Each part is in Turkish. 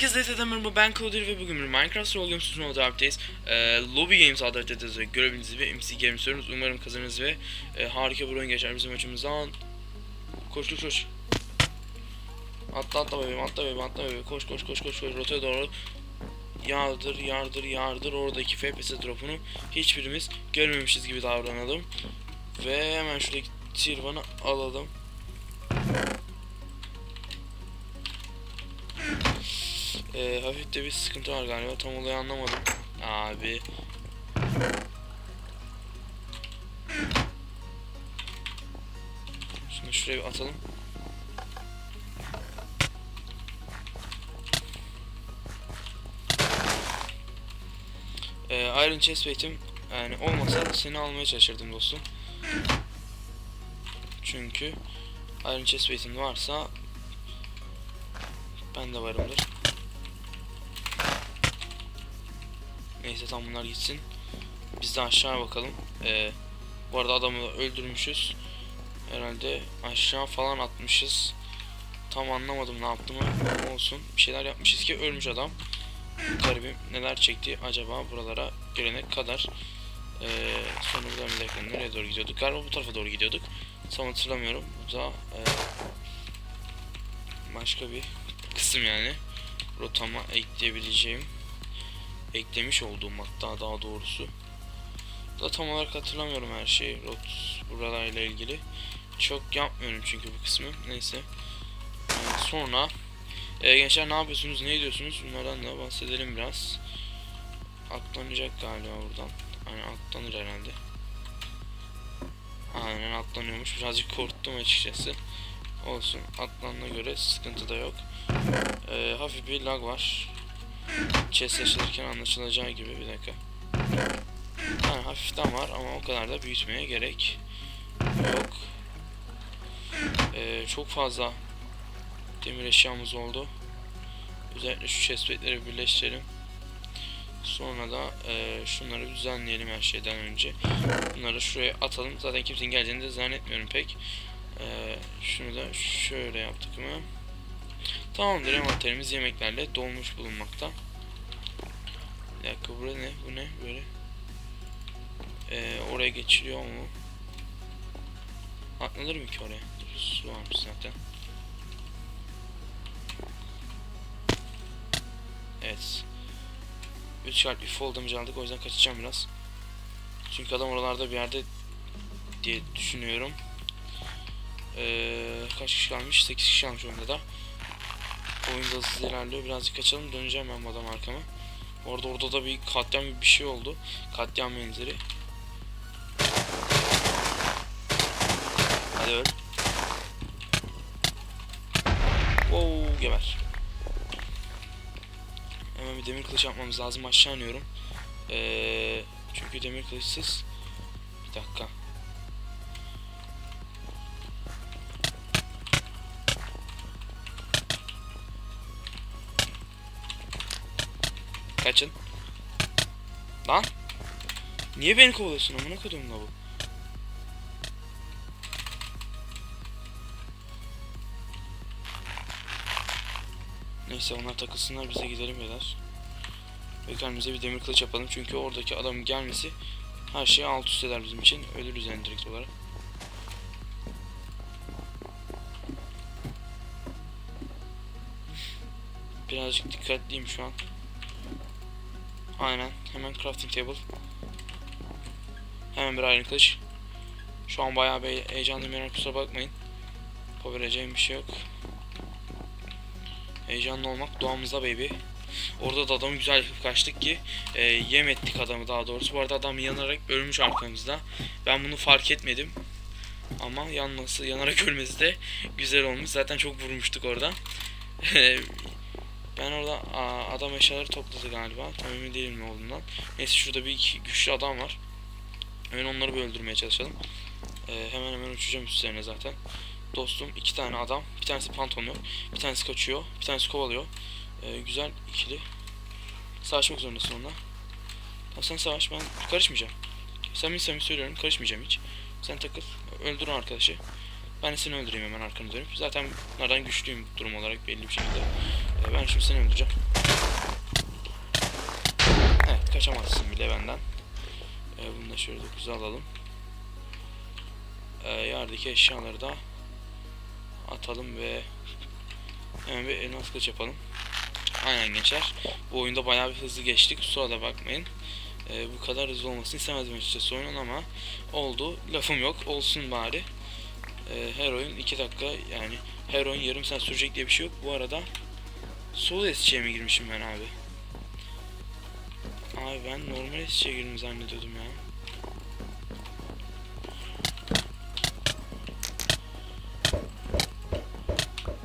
Herkese TT'den merhaba ben Clodir ve bugün Minecraft Roll Games sunumu update'deyiz. Ee, Lobby Games adlı TT'de görebildiğiniz gibi MC Games istiyoruz. Umarım kazanırız ve e, harika bir oyun geçer bizim maçımızdan. Koş koş koş. Atla atla bebeğim atla bebeğim atla bebeğim koş koş koş koş koş rotaya doğru. Yardır yardır yardır oradaki FPS drop'unu hiçbirimiz görmemişiz gibi davranalım. Ve hemen şuradaki tirvanı alalım. Ee, hafif de bir sıkıntı var galiba. Tam olayı anlamadım. Abi. Şimdi şuraya bir atalım. Ee, Iron Chestplate'im yani olmasa seni almaya çalışırdım dostum. Çünkü Iron Chestplate'in varsa ben de varımdır. Neyse tam bunlar gitsin. Biz de aşağı bakalım. Ee, bu arada adamı da öldürmüşüz. Herhalde aşağı falan atmışız. Tam anlamadım ne yaptığımı. Olsun. Bir şeyler yapmışız ki ölmüş adam. Garibim neler çekti acaba buralara gelene kadar. Ee, sonra buradan bir dakika nereye doğru gidiyorduk? Galiba bu tarafa doğru gidiyorduk. Tam hatırlamıyorum. Bu da e, başka bir kısım yani. Rotama ekleyebileceğim eklemiş olduğum hatta daha doğrusu. Da tam olarak hatırlamıyorum her şeyi rot buralarla ilgili. Çok yapmıyorum çünkü bu kısmı. Neyse. Ee, sonra e, gençler ne yapıyorsunuz? Ne ediyorsunuz? Bunlardan da bahsedelim biraz. Atlanacak galiba buradan. Aynen atlanır herhalde. Aynen atlanıyormuş. Birazcık korktum açıkçası. Olsun. Atlanına göre sıkıntı da yok. Ee, hafif bir lag var chest yaşarken anlaşılacağı gibi bir dakika. Ha, hafiften var ama o kadar da büyütmeye gerek yok. Ee, çok fazla demir eşyamız oldu. Özellikle şu chestplate'leri birleştirelim. Sonra da e, şunları düzenleyelim her şeyden önce. Bunları şuraya atalım. Zaten kimsenin geleceğini de zannetmiyorum pek. E, şunu da şöyle yaptık mı? Tamamdır envanterimiz yemeklerle dolmuş bulunmakta. Bir dakika burada ne? Bu ne? Böyle. Ee, oraya geçiliyor mu? Atlanır mı ki oraya? Dur, su varmış zaten. Evet. 3 şart bir aldık o yüzden kaçacağım biraz. Çünkü adam oralarda bir yerde diye düşünüyorum. Ee, kaç kişi kalmış? 8 kişi kalmış oyunda da. Oyun da hızlı ilerliyor. Birazcık kaçalım. Döneceğim ben bu adam arkama. Orada orada da bir katliam gibi bir şey oldu. Katliam benzeri. Hadi öl. Wow geber. Hemen bir demir kılıç yapmamız lazım. Aşağı iniyorum. Ee, çünkü demir kılıçsız. Bir dakika. Kaçın. Lan. Niye beni kovalıyorsun amına koydum la bu? Neyse onlar takılsınlar bize gidelim beyler. Ve kendimize bir demir kılıç yapalım çünkü oradaki adamın gelmesi her şeyi alt üst eder bizim için. Ölürüz yani direkt olarak. Birazcık dikkatliyim şu an. Aynen. Hemen crafting table. Hemen bir iron kılıç. Şu an bayağı bir heyecanlıyım yani kusura bakmayın. Yapabileceğim bir şey yok. Heyecanlı olmak doğamızda baby. Orada da adamı güzel yapıp kaçtık ki e, yem ettik adamı daha doğrusu. Bu arada adam yanarak ölmüş arkamızda. Ben bunu fark etmedim. Ama yanması, yanarak ölmesi de güzel olmuş. Zaten çok vurmuştuk orada. Ben orada aa, adam eşyaları topladı galiba. Tam emin değilim ne olduğundan. Neyse şurada bir iki güçlü adam var. Hemen onları bir öldürmeye çalışalım. Ee, hemen hemen uçacağım üstlerine zaten. Dostum iki tane adam. Bir tanesi pantolonlu. Bir tanesi kaçıyor. Bir tanesi kovalıyor. Ee, güzel ikili. Savaşmak zorundasın onunla. Tamam sen savaş ben karışmayacağım. Sen samimi söylüyorum karışmayacağım hiç. Sen takıl. Öldür o arkadaşı. Ben seni öldüreyim hemen arkanı dönüp. Zaten bunlardan güçlüyüm durum olarak belli bir şekilde. Ee, ben şimdi seni öldüreceğim. kaçamazsın bile benden. Ee, bunu da şöyle 9'a alalım. Ee, yerdeki eşyaları da atalım ve hemen bir elmas kılıç yapalım. Aynen gençler. Bu oyunda bayağı bir hızlı geçtik. Kusura da bakmayın. Ee, bu kadar hızlı olmasını istemezdim açıkçası oyunun ama oldu. Lafım yok. Olsun bari. Ee, her oyun 2 dakika yani her oyun yarım saat sürecek diye bir şey yok. Bu arada sol SC'ye mi girmişim ben abi? Abi ben normal SC'ye girdim zannediyordum ya.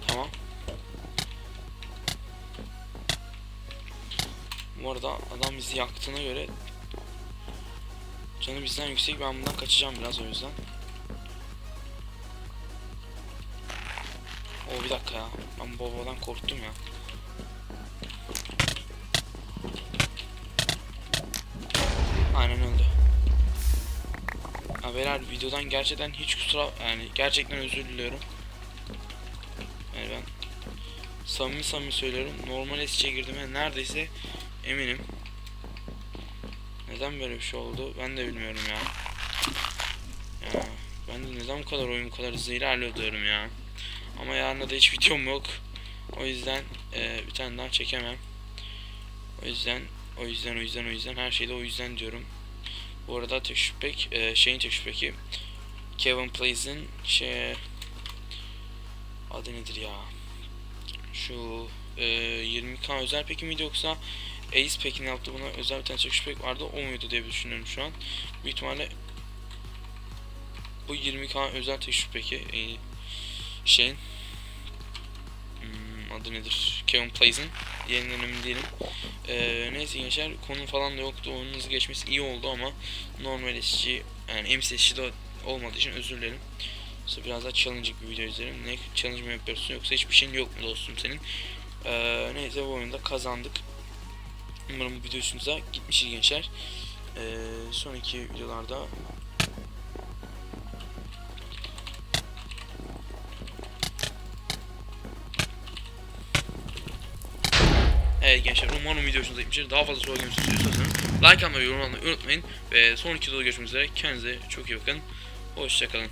Tamam. Bu arada adam bizi yaktığına göre canı bizden yüksek ben bundan kaçacağım biraz o yüzden. O bir dakika ya. Ben babadan korktum ya. Aynen öldü. Beyler videodan gerçekten hiç kusura yani gerçekten özür diliyorum. Yani ben samimi samimi söylüyorum. Normal SC'ye girdiğime neredeyse eminim. Neden böyle bir şey oldu ben de bilmiyorum ya. Ya ben de neden bu kadar oyun bu kadar hızlı ilerliyor diyorum ya. Ama yarın da hiç videom yok. O yüzden e, bir tane daha çekemem. O yüzden o yüzden o yüzden o yüzden her şeyde o yüzden diyorum. Bu arada şüphek e, şeyin tek şüpheki Kevin Place'in şey adı nedir ya? Şu e, 20k özel peki miydi yoksa Ace Pekin yaptı buna özel bir tane tek şüphek vardı o muydu diye düşünüyorum şu an. Büyük ihtimalle bu 20k özel şüpheki e, şeyin hmm, adı nedir? Kevin Place'in yerinden emin değilim. Ee, neyse gençler konu falan da yoktu. Oyunun hızlı geçmesi iyi oldu ama normal SC yani MSC de olmadığı için özür dilerim. İşte biraz daha challenge bir video izlerim. Ne challenge mi yapıyorsun yoksa hiçbir şeyin yok mu dostum senin? Ee, neyse bu oyunda kazandık. Umarım bu video hoşunuza gitmiştir gençler. Ee, sonraki videolarda Evet gençler umarım video hoşunuza gitmiştir. Daha fazla soru gelmesini istiyorsanız like atmayı, yorum atmayı unutmayın. Ve sonraki videoda görüşmek üzere. Kendinize çok iyi bakın. Hoşçakalın.